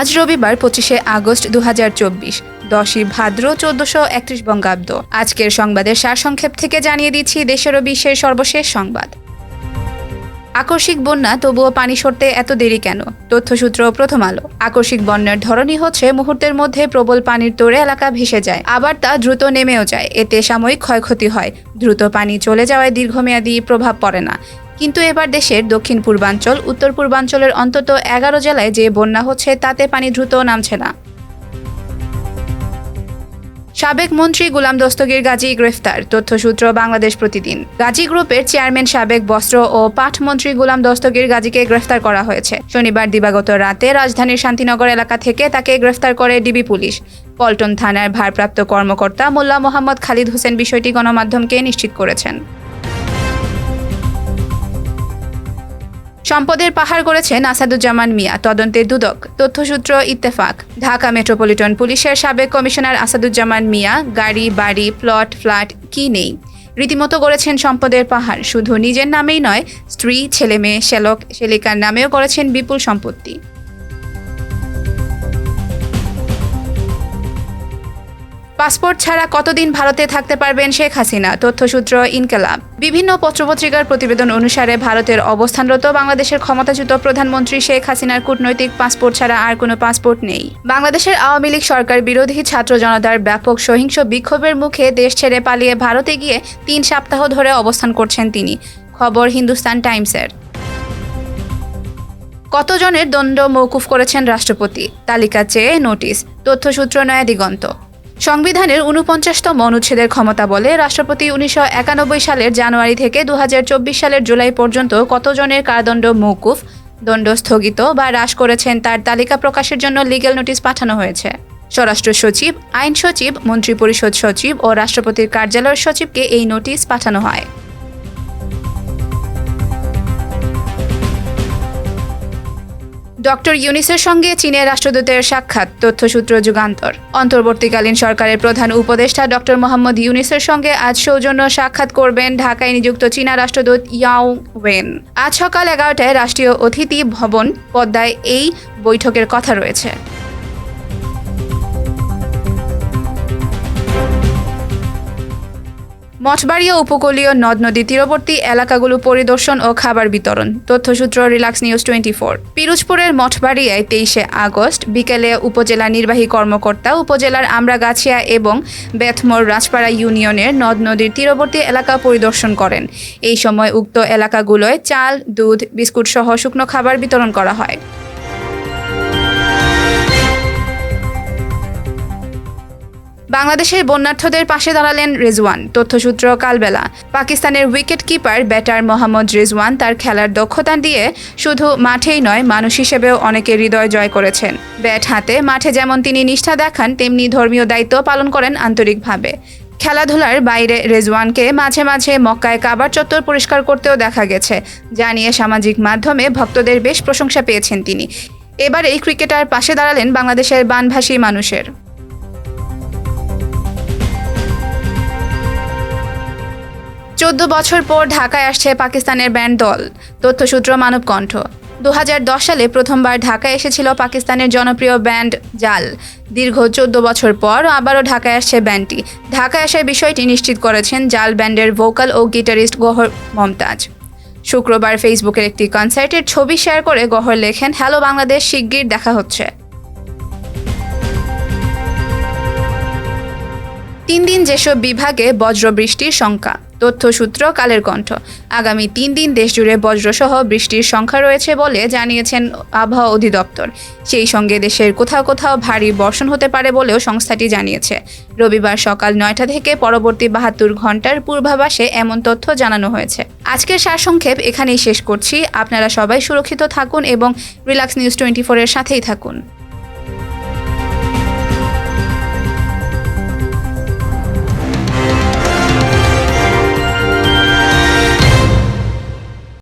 আজ রবিবার পঁচিশে আগস্ট দু হাজার চব্বিশ, দশই ভাদ্র চোদ্দশো একত্রিশ বঙ্গাব্দ। আজকের সংবাদের সারসংক্ষেপ থেকে জানিয়ে দিচ্ছি দেশের ও বিশ্বের সর্বশেষ সংবাদ। আকস্মিক বন্যা, তবুও পানি সরতে এত দেরি কেন? তথ্যসূত্র প্রথম আলো। আকস্মিক বন্যার ধরনই হচ্ছে মুহূর্তের মধ্যে প্রবল পানির তোড়ে এলাকা ভেসে যায়। আবার তা দ্রুত নেমেও যায়। এতে সাময়িক ক্ষয়ক্ষতি হয়। দ্রুত পানি চলে যাওয়ায় দীর্ঘমেয়াদী প্রভাব পড়ে না। কিন্তু এবার দেশের দক্ষিণ পূর্বাঞ্চল, উত্তর পূর্বাঞ্চলের অন্তত এগারো জেলায় যে বন্যা হচ্ছে, তাতে পানি দ্রুত নামছে না। সাবেক মন্ত্রী গুলাম দস্তগীর গাজী গ্রেফতার, তথ্যসূত্র বাংলাদেশ প্রতিদিন। গাজী গ্রুপের চেয়ারম্যান সাবেক বস্ত্র ও পাট মন্ত্রী গুলাম দস্তগীর গাজীকে গ্রেফতার করা হয়েছে। শনিবার দিবাগত রাতে রাজধানীর শান্তিনগর এলাকা থেকে তাকে গ্রেফতার করে ডিবি পুলিশ। পল্টন থানার ভারপ্রাপ্ত কর্মকর্তা মোল্লা মোহাম্মদ খালিদ হোসেন বিষয়টি গণমাধ্যমকে নিশ্চিত করেছেন। সম্পদের পাহাড় করেছেন আসাদুজ্জামান মিয়া। তদন্তে দুদক, তথ্যসূত্র ইত্তেফাক। ঢাকা মেট্রোপলিটন পুলিশের সাবেক কমিশনার আসাদুজ্জামান মিয়া, গাড়ি, বাড়ি, প্লট, ফ্ল্যাট, কি নেই? রীতিমতো করেছেন সম্পদের পাহাড়। শুধু নিজের নামেই নয়, স্ত্রী, ছেলেমেয়ে, শ্যালক শেলিকার নামেও করেছেন বিপুল সম্পত্তি। পাসপোর্ট ছাড়া কতদিন ভারতে থাকতে পারবেন শেখ হাসিনা? তথ্যসূত্র ইনকালাব। বিভিন্ন পত্রপত্রিকার প্রতিবেদন অনুসারে ভারতের অবস্থানরত বাংলাদেশের ক্ষমতাচ্যুত প্রধানমন্ত্রী শেখ হাসিনার কূটনৈতিক পাসপোর্ট ছাড়া আর কোনো পাসপোর্ট নেই। বাংলাদেশের আওয়ামী লীগ সরকার বিরোধী ছাত্র জনতার ব্যাপক সহিংস বিক্ষোভের মুখে দেশ ছেড়ে পালিয়ে ভারতে গিয়ে তিন সপ্তাহ ধরে অবস্থান করছেন তিনি। খবর হিন্দুস্তান টাইমসের। কতজনের দণ্ড মৌকুফ করেছেন রাষ্ট্রপতি? তালিকা চেয়ে নোটিশ। তথ্যসূত্র নয়া দিগন্ত সংবিধানের উনপঞ্চাশতম অনুচ্ছেদের ক্ষমতা বলে রাষ্ট্রপতি উনিশশো একানব্বই সালের জানুয়ারি থেকে দু হাজার চব্বিশ সালের জুলাই পর্যন্ত কতজনের কারাদণ্ড মৌকুফ দণ্ড স্থগিত বা হ্রাস করেছেন তার তালিকা প্রকাশের জন্য লিগ্যাল নোটিশ পাঠানো হয়েছে। স্বরাষ্ট্র সচিব, আইন সচিব, মন্ত্রিপরিষদ সচিব ও রাষ্ট্রপতির কার্যালয়ের সচিবকে এই নোটিশ পাঠানো হয়। ডক্টর ইউনিসের সঙ্গে চীনের রাষ্ট্রদূতের সাক্ষাৎ, তথ্যসূত্র যুগান্তর। অন্তর্বর্তীকালীন সরকারের প্রধান উপদেষ্টা ডক্টর মোহাম্মদ ইউনিসের সঙ্গে আজ সৌজন্য সাক্ষাৎ করবেন ঢাকায় নিযুক্ত চীনা রাষ্ট্রদূত ইয়াও ওয়েন। আজ সকাল এগারোটায় রাষ্ট্রীয় অতিথি ভবন পদ্মায় এই বৈঠকের কথা রয়েছে। মঠবাড়িয়া উপকূলীয় নদ নদী তীরবর্তী এলাকাগুলো পরিদর্শন ও খাবার বিতরণ। তথ্যসূত্র রিলাক্স নিউজ টোয়েন্টি ফোর। পিরোজপুরের মঠবাড়িয়ায় তেইশে আগস্ট বিকেলে উপজেলা নির্বাহী কর্মকর্তা, উপজেলার আমরাগাছিয়া এবং বেথমোর রাজপাড়া ইউনিয়নের নদ নদীর তীরবর্তী এলাকা পরিদর্শন করেন। এই সময় উক্ত এলাকাগুলোয় চাল, দুধ বিস্কুট সহ শুকনো খাবার বিতরণ করা হয়। বাংলাদেশের বন্যার্থদের পাশে দাঁড়ালেন রেজওয়ান, তথ্যসূত্র কালবেলা। পাকিস্তানের wicket keeper batter Mohammad Rizwan, তার খেলার দক্ষতা দিয়ে শুধু মাঠেই নয়, মানুষ হিসেবেও অনেকের হৃদয় জয় করেছেন। ব্যাট হাতে মাঠে যেমন তিনি নিষ্ঠা দেখান, তেমনি ধর্মীয় দায়িত্ব পালন করেন আন্তরিকভাবে। খেলাধুলার বাইরে রেজওয়ানকে মাঝে মাঝে মক্কায় কাবার চত্বর পরিষ্কার করতেও দেখা গেছে, যা নিয়ে সামাজিক মাধ্যমে ভক্তদের বেশ প্রশংসা পেয়েছেন তিনি। এবার এই ক্রিকেটার পাশে দাঁড়ালেন বাংলাদেশের বানভাসী মানুষের। চোদ্দ বছর পর ঢাকায় আসছে পাকিস্তানের ব্যান্ড দল। তথ্যসূত্র মানবকণ্ঠ। দু সালে প্রথমবার ঢাকায় এসেছিল পাকিস্তানের জনপ্রিয় ব্যান্ড জাল। দীর্ঘ চোদ্দ বছর পর আবারও ঢাকায় আসছে ব্যান্ডটি। ঢাকায় আসার বিষয়টি নিশ্চিত করেছেন জাল ব্যান্ডের ভোকাল ও গিটারিস্ট গহর মমতাজ। শুক্রবার ফেসবুকের একটি কনসার্টের ছবি শেয়ার করে গহর লেখেন, হ্যালো বাংলাদেশ, শিগগির দেখা হচ্ছে। তিন দিন যেসব বিভাগে বজ্রবৃষ্টির শঙ্কা তথ্যসূত্র কালের কণ্ঠ। আগামী তিন দিন দেশজুড়ে বজ্রসহ বৃষ্টির সংখ্যা রয়েছে বলে জানিয়েছেন আবহাওয়া অধিদপ্তর। সেই সঙ্গে দেশের কোথাও কোথাও ভারী বর্ষণ হতে পারে বলেও সংস্থাটি জানিয়েছে। রবিবার সকাল নয়টা থেকে পরবর্তী বাহাত্তর ঘণ্টার পূর্বাভাসে এমন তথ্য জানানো হয়েছে। আজকের সারসংক্ষেপ এখানেই শেষ করছি। আপনারা সবাই সুরক্ষিত থাকুন এবং রিল্যাক্স নিউজ টোয়েন্টি ফোরের সাথেই থাকুন।